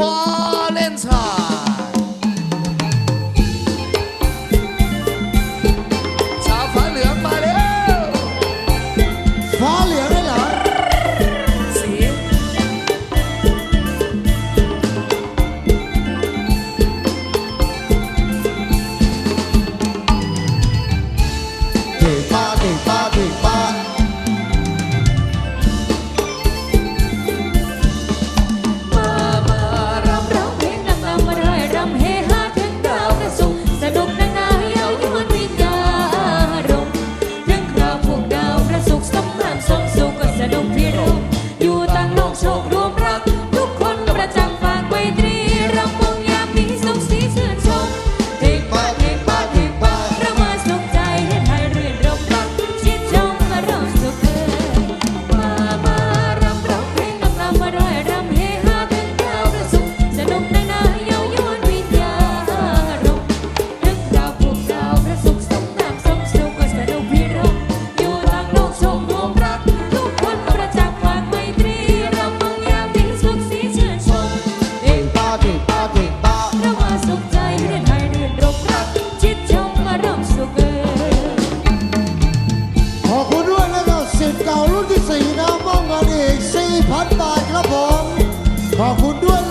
วาเบาทครับผม ขอบคุณด้วย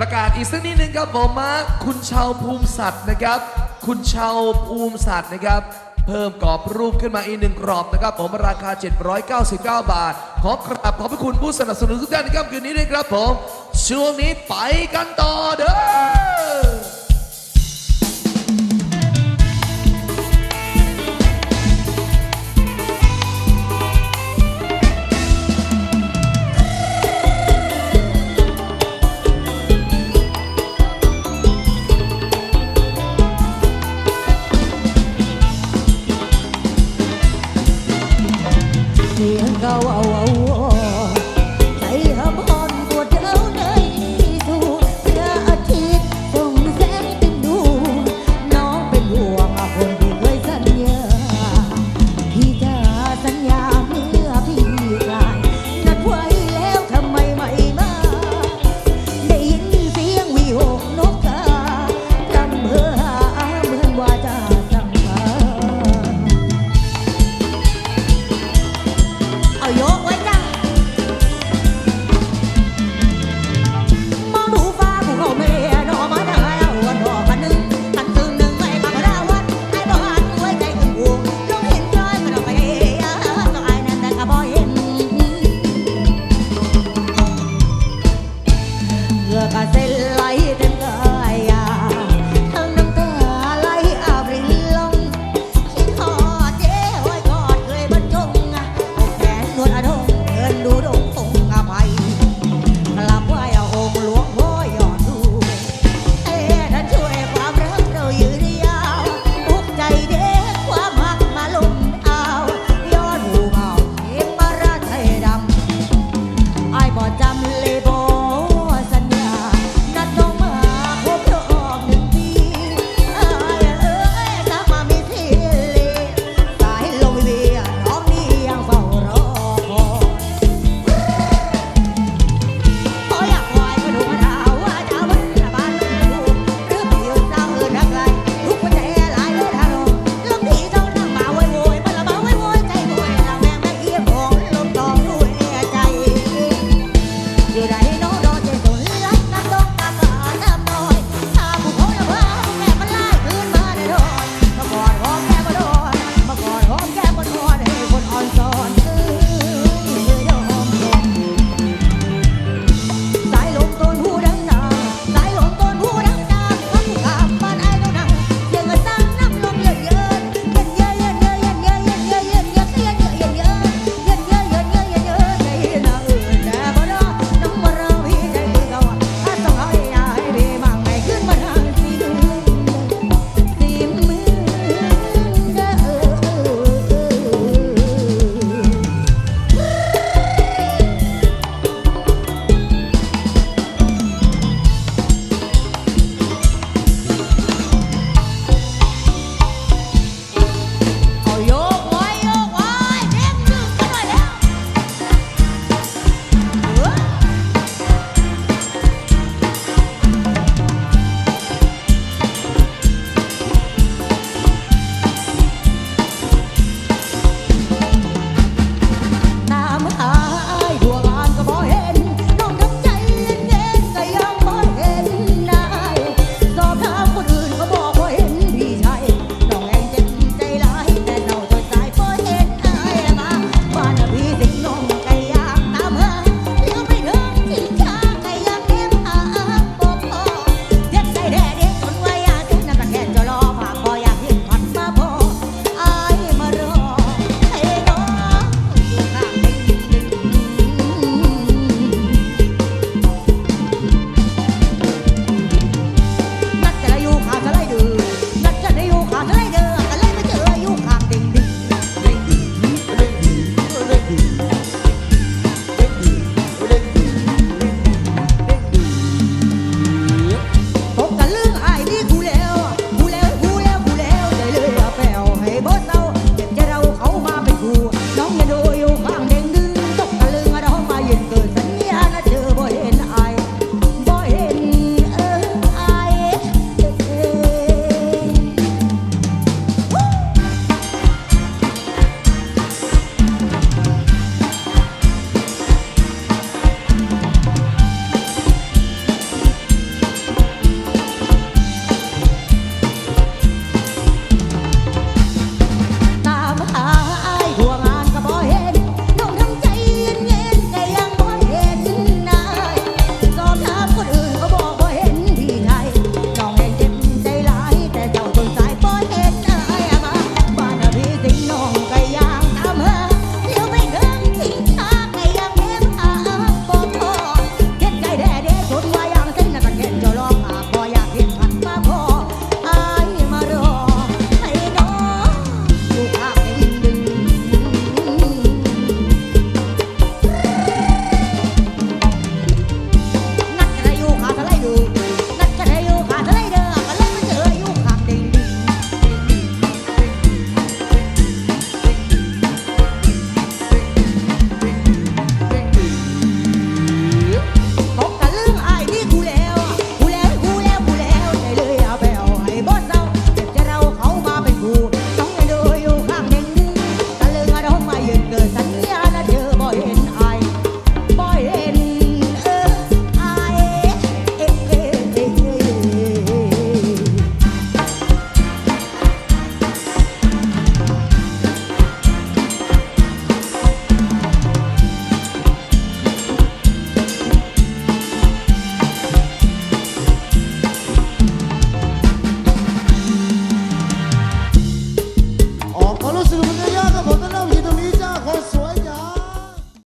ประกาศอีกสักนิดนึงครับผมมาคุณชาวภูมิสัตว์นะครับ คุณชาวภูมิสัตว์นะครับ เพิ่มกรอบรูปขึ้นมาอีกหนึ่งกรอบนะครับ ผมราคา 799 บาท ขอกราบขอบพระคุณผู้สนับสนุนทุกท่านนะครับคืนนี้ด้วยครับผม ช่วงนี้ไปกันต่อเด้อ